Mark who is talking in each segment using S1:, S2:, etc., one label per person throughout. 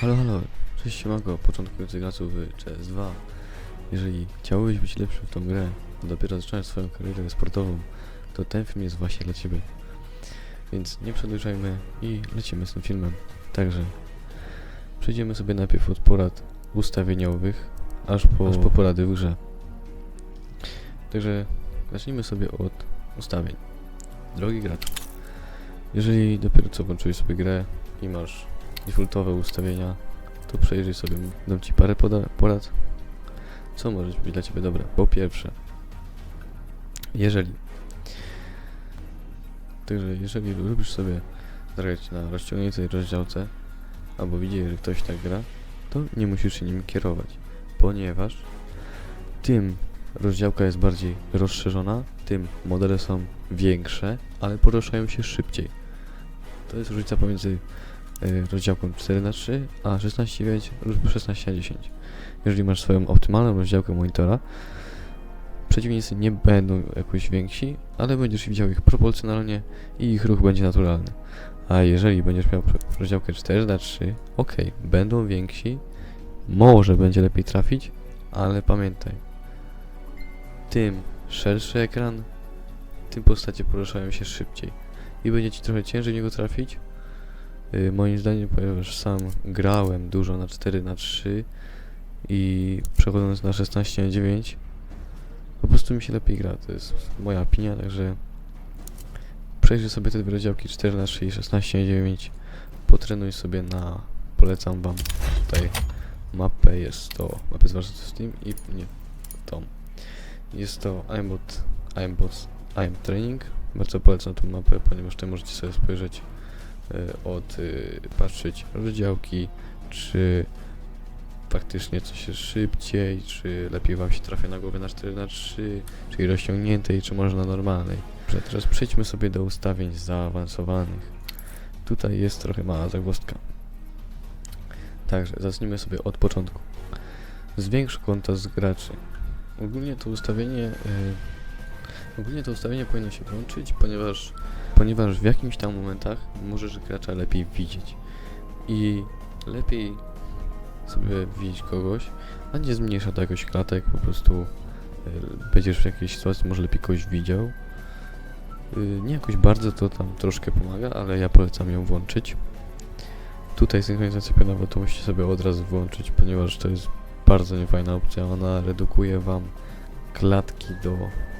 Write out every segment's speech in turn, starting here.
S1: Halo, halo, cześć siemanko, początkujący graczu w CS2 Jeżeli chciałbyś być lepszy w tą grę, a dopiero zacząć swoją karierę sportową To ten film jest właśnie dla Ciebie. Więc nie przedłużajmy i lecimy z tym filmem. Także przejdziemy sobie najpierw od porad ustawieniowych Aż po, aż po porady w grze. Także zacznijmy sobie od ustawień. Drogi graczu Jeżeli dopiero co włączyłeś sobie grę i masz defaultowe ustawienia, to przejrzyj sobie, dam Ci parę porad, co może być dla Ciebie dobre. Po pierwsze, jeżeli Także jeżeli lubisz sobie zagrać na rozciągniętej rozdziałce, albo widzisz, że ktoś tak gra, to nie musisz się nim kierować, ponieważ tym rozdziałka jest bardziej rozszerzona, tym modele są większe, ale poruszają się szybciej. To jest różnica pomiędzy y, rozdziałką 4x3, a 16:9 lub 16:10. Jeżeli masz swoją optymalną rozdziałkę monitora, przeciwnicy nie będą jakoś więksi, ale będziesz widział ich proporcjonalnie i ich ruch będzie naturalny. A jeżeli będziesz miał rozdziałkę 4x3, ok, będą więksi, może będzie lepiej trafić, ale pamiętaj, tym szerszy ekran, tym postacie poruszają się szybciej i będzie ci trochę ciężej w niego trafić, Y, moim zdaniem, ponieważ sam grałem dużo na 4 na 3 i przechodząc na 16 na 9 po prostu mi się lepiej gra, to jest moja opinia, także przejrzyj sobie te dwie rozdziałki 4 na 3 i 16 na 9 potrenuj sobie na polecam wam tutaj mapę, jest to mapę z Steam i nie, tą. Jest to aimbot, aimbot, aim training. Bardzo polecam tą mapę, ponieważ tutaj możecie sobie spojrzeć e, od y, rozdziałki, czy faktycznie coś jest szybciej, czy lepiej wam się trafia na głowę na 4 na 3 czyli rozciągniętej, czy może na normalnej. Teraz przejdźmy sobie do ustawień zaawansowanych. Tutaj jest trochę mała zagwozdka. Także zacznijmy sobie od początku. Zwiększ kontakt graczy. Ogólnie to ustawienie y, ogólnie to ustawienie powinno się włączyć, ponieważ ponieważ w jakimś tam momentach możesz gracza lepiej widzieć i lepiej sobie widzieć kogoś, a nie zmniejsza to jakoś klatek, po prostu y, będziesz w jakiejś sytuacji może lepiej kogoś widział. Y, nie jakoś bardzo to tam troszkę pomaga, ale ja polecam ją włączyć. Tutaj synchronizacja pionowa to musicie sobie od razu włączyć, ponieważ to jest bardzo niefajna opcja, ona redukuje wam klatki do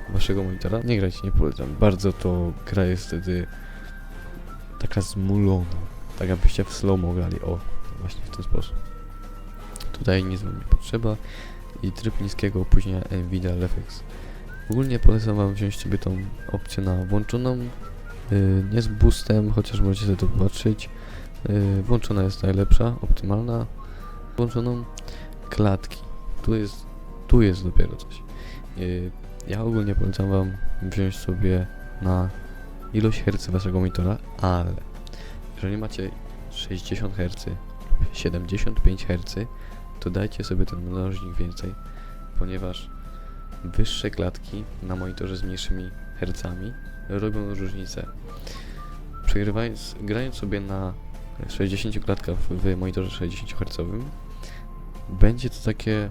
S1: waszego monitora. Nie grajcie, nie polecam. Bardzo to gra jest wtedy taka zmulona. Tak jakbyście w slow grali. O, właśnie w ten sposób. Tutaj nic wam nie potrzeba. I tryb niskiego opóźnienia Nvidia LFX. Ogólnie polecam wam wziąć sobie tą opcję na włączoną. Yy, nie z boostem, chociaż możecie sobie to popatrzeć. Yy, włączona jest najlepsza, optymalna. Włączoną klatki. Tu jest, tu jest dopiero coś. Yy, ja ogólnie polecam wam wziąć sobie na ilość hercy waszego monitora, ale jeżeli macie 60 Hz, 75 Hz, to dajcie sobie ten mnożnik więcej, ponieważ wyższe klatki na monitorze z mniejszymi hercami robią różnicę. Przegrywając, grając sobie na 60 klatkach w monitorze 60 Hz, będzie to takie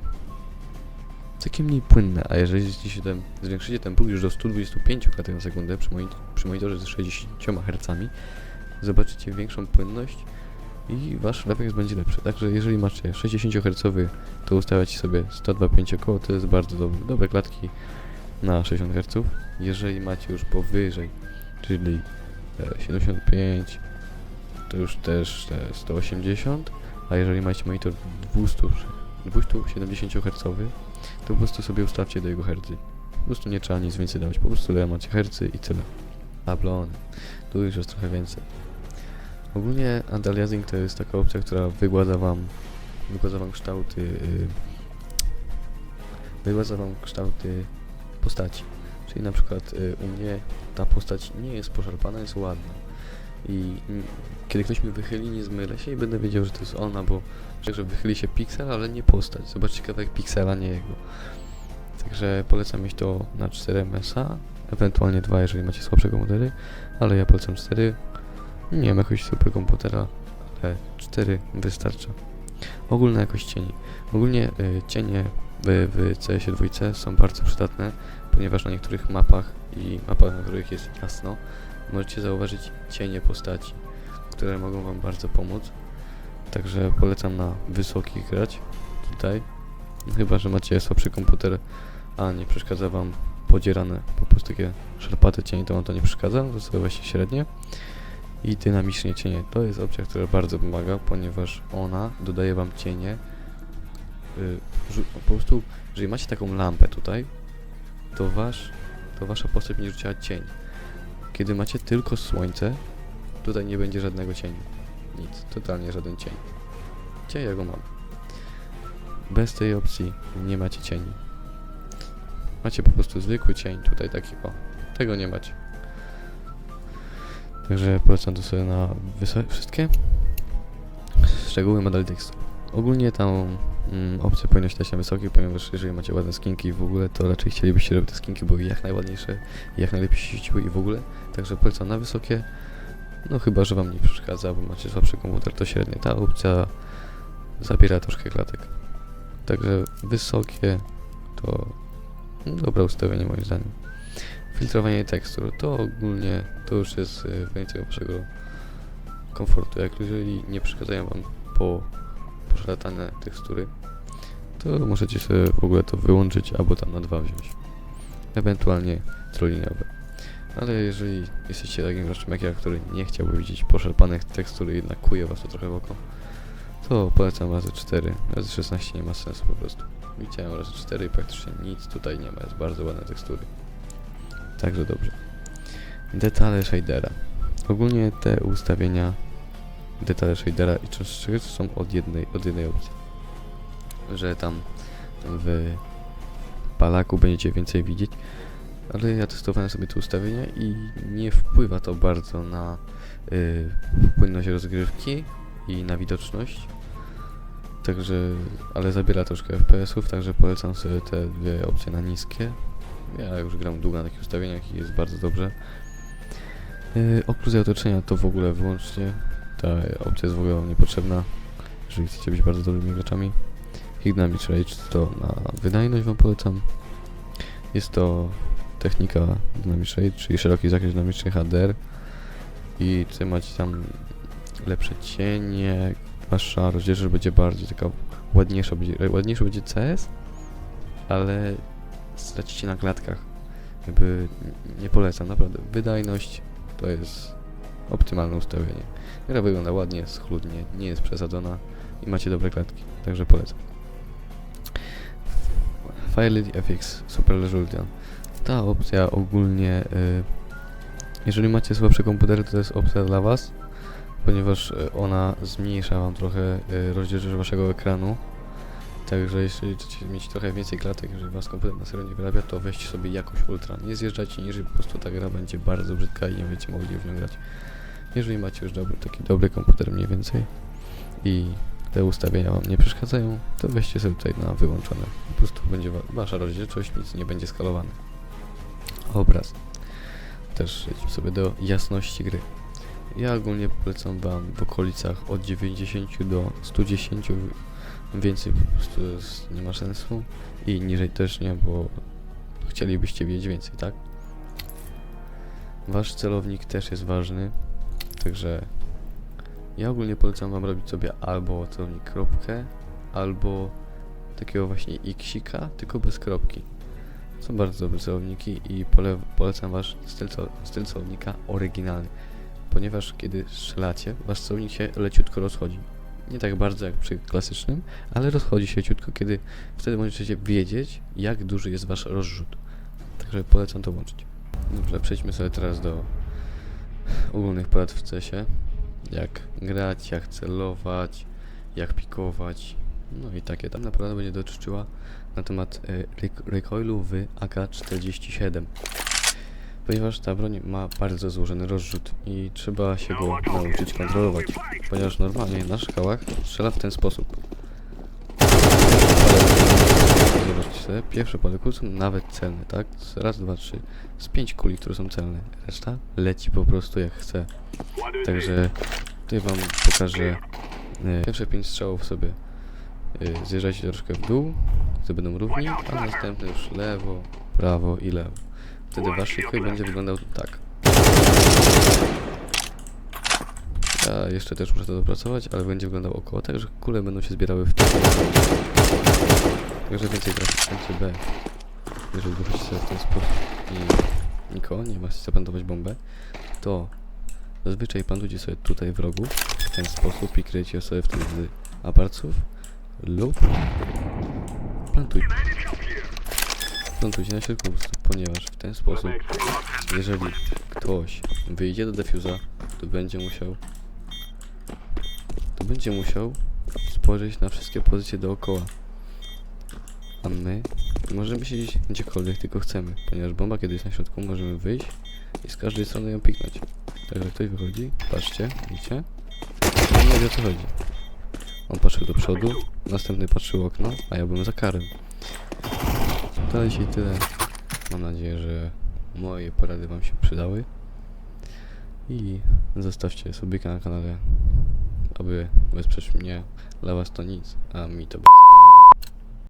S1: takie mniej płynne, a jeżeli się ten, zwiększycie ten próg już do 125 klatek na sekundę przy, monit przy monitorze z 60 Hz, zobaczycie większą płynność i wasz refleks będzie lepszy. Także jeżeli macie 60 Hz, to ustawiacie sobie 125 około, to jest bardzo dobre, dobre klatki na 60 Hz. Jeżeli macie już powyżej, czyli e, 75, to już też te 180, a jeżeli macie monitor 200, 270 Hz, to po prostu sobie ustawcie do jego hercy. Po prostu nie trzeba nic więcej dawać, po prostu ile macie hercy i tyle. Ablony. Tu już jest trochę więcej. Ogólnie anti-aliasing to jest taka opcja, która wygładza wam wygładza wam kształty yy, wygładza wam kształty postaci. Czyli na przykład yy, u mnie ta postać nie jest poszarpana, jest ładna. I kiedy ktoś mi wychyli, nie zmylę się i będę wiedział, że to jest ona, bo że wychyli się piksel, ale nie postać. Zobaczcie kawałek piksela, nie jego. Także polecam mieć to na 4 MSA, ewentualnie 2, jeżeli macie słabszego modely, ale ja polecam 4. Nie mam jakiegoś super komputera, ale 4 wystarcza. Ogólna jakość cieni. Ogólnie y, cienie w, w CS-ie 2 są bardzo przydatne, ponieważ na niektórych mapach i mapach, na których jest jasno, możecie zauważyć cienie postaci, które mogą wam bardzo pomóc. Także polecam na wysokich grać tutaj. Chyba, że macie słabszy komputer, a nie przeszkadza wam podzierane, po prostu takie szarpate cienie, to wam to nie przeszkadza, to sobie właśnie średnie. I dynamicznie cienie. To jest opcja, która bardzo pomaga, ponieważ ona dodaje wam cienie. y, po prostu, jeżeli macie taką lampę tutaj, to wasz, to wasza postać będzie rzuciła cień. Kiedy macie tylko słońce, tutaj nie będzie żadnego cienia. Nic, totalnie żaden cień. Gdzie ja go mam? Bez tej opcji nie macie cieni. Macie po prostu zwykły cień, tutaj taki o. Tego nie macie. Także polecam to sobie na wszystkie szczegóły model tekstu. Ogólnie tą mm, opcję powinno się dać na wysoki, ponieważ jeżeli macie ładne skinki w ogóle, to raczej chcielibyście, żeby te skinki były jak najładniejsze jak najlepiej świeciły i w ogóle. Także polecam na wysokie. No chyba, że wam nie przeszkadza, bo macie słabszy komputer, to średnie. Ta opcja zabiera troszkę klatek. Także wysokie to dobre ustawienie moim zdaniem. Filtrowanie tekstur to ogólnie to już jest y, w granicach waszego komfortu. Jak jeżeli nie przeszkadzają wam po poszlatane tekstury, to możecie sobie w ogóle to wyłączyć albo tam na dwa wziąć. Ewentualnie troliniowe. Ale jeżeli jesteście takim graczem jak ja, który nie chciałby widzieć poszarpanych tekstur i jednak kuje was to trochę w oko, to polecam razy 4. Razy 16 nie ma sensu po prostu. Widziałem razy 4 i praktycznie nic tutaj nie ma, jest bardzo ładne tekstury. Także dobrze. Detale shadera. Ogólnie te ustawienia detale shadera i często są od jednej, od jednej opcji. Że tam w palaku będziecie więcej widzieć, ale ja testowałem sobie te ustawienia i nie wpływa to bardzo na y, płynność rozgrywki i na widoczność. Także, ale zabiera troszkę FPS-ów, także polecam sobie te dwie opcje na niskie. Ja już gram długo na takich ustawieniach i jest bardzo dobrze. Yy, otoczenia to w ogóle wyłącznie. Ta opcja jest w ogóle niepotrzebna, jeżeli chcecie być bardzo dobrymi graczami. Dynamic Rage to na wydajność wam polecam. Jest to technika Dynamic Rage, czyli szeroki zakres dynamiczny HDR. I tutaj macie tam lepsze cienie, wasza rozdzielczość będzie bardziej taka ładniejsza, będzie, będzie CS, ale stracicie na klatkach. Jakby nie polecam, naprawdę. Wydajność to jest optymalne ustawienie. Gra wygląda ładnie, schludnie, nie jest przesadzona i macie dobre klatki, także polecam. Firelid FX Super Resolution. Ta opcja ogólnie, y, jeżeli macie słabszy komputer, to jest opcja dla Was, ponieważ y, ona zmniejsza Wam trochę y, rozdzielczość Waszego ekranu. Także jeśli chcecie mieć trochę więcej klatek, jeżeli Was komputer na serio nie wyrabia, to weźcie sobie jakość ultra. Nie zjeżdżajcie niżej, po prostu ta gra będzie bardzo brzydka i nie będziecie mogli w nią grać. Jeżeli macie już dobry, taki dobry komputer mniej więcej i te ustawienia Wam nie przeszkadzają, to weźcie sobie tutaj na wyłączone. Po prostu będzie wa Wasza rozdzielczość, nic nie będzie skalowane. Obraz. Też idźmy sobie do jasności gry. Ja ogólnie polecam Wam w okolicach od 90 do 110 więcej po prostu jest, nie ma sensu i niżej też nie, bo chcielibyście wiedzieć więcej, tak? Wasz celownik też jest ważny, także ja ogólnie polecam wam robić sobie albo celownik kropkę, albo takiego właśnie xika, tylko bez kropki. Są bardzo dobre celowniki i pole, polecam wasz styl, styl celownika oryginalny, ponieważ kiedy strzelacie, wasz celownik się leciutko rozchodzi. Nie tak bardzo jak przy klasycznym, ale rozchodzi się ciutko, kiedy wtedy możecie wiedzieć, jak duży jest wasz rozrzut. Także polecam to włączyć. Dobrze, przejdźmy sobie teraz do ogólnych porad w CESie. Jak grać, jak celować, jak pikować. No i takie tam naprawdę będzie dotyczyła na temat y, recoilu w AK-47. Ponieważ ta broń ma bardzo złożony rozrzut i trzeba się go nauczyć kontrolować. Ponieważ normalnie na szkałach strzela w ten sposób. Zobaczcie sobie, pierwsze są nawet celne, tak? Raz, dwa, trzy. Z pięć kuli, które są celne. Reszta leci po prostu jak chce. Także tutaj wam pokażę e, pierwsze pięć strzałów sobie y, zjeżdżajcie troszkę w dół, gdy będą równi, a następny już lewo, prawo i lewo. Wtedy wasz shotgun będzie wyglądał tak. Ja jeszcze też muszę to dopracować, ale będzie wyglądał około tak, że kule będą się zbierały w tym. Tylko, że więcej trafi w B. Jeżeli wychodzicie sobie w ten sposób i nikogo nie ma, plantować bombę, to zazwyczaj plantujcie sobie tutaj w rogu w ten sposób i kryjecie sobie wtedy aparców lub plantujcie. Plantujcie na środku, ponieważ w ten sposób, jeżeli ktoś wyjdzie do defuza, to będzie musiał to będzie musiał spojrzeć na wszystkie pozycje dookoła. A my możemy siedzieć gdziekolwiek tylko chcemy, ponieważ bomba kiedy jest na środku możemy wyjść i z każdej strony ją piknąć. Także ktoś wychodzi, patrzcie, widzicie? On nie wie o co chodzi. On patrzył do przodu, następny patrzył okno, a ja byłem za karem. To dzisiaj tyle. Mam nadzieję, że moje porady wam się przydały. I zostawcie subika na kanale, aby wesprzeć mnie. Dla was to nic, a mi to bardzo.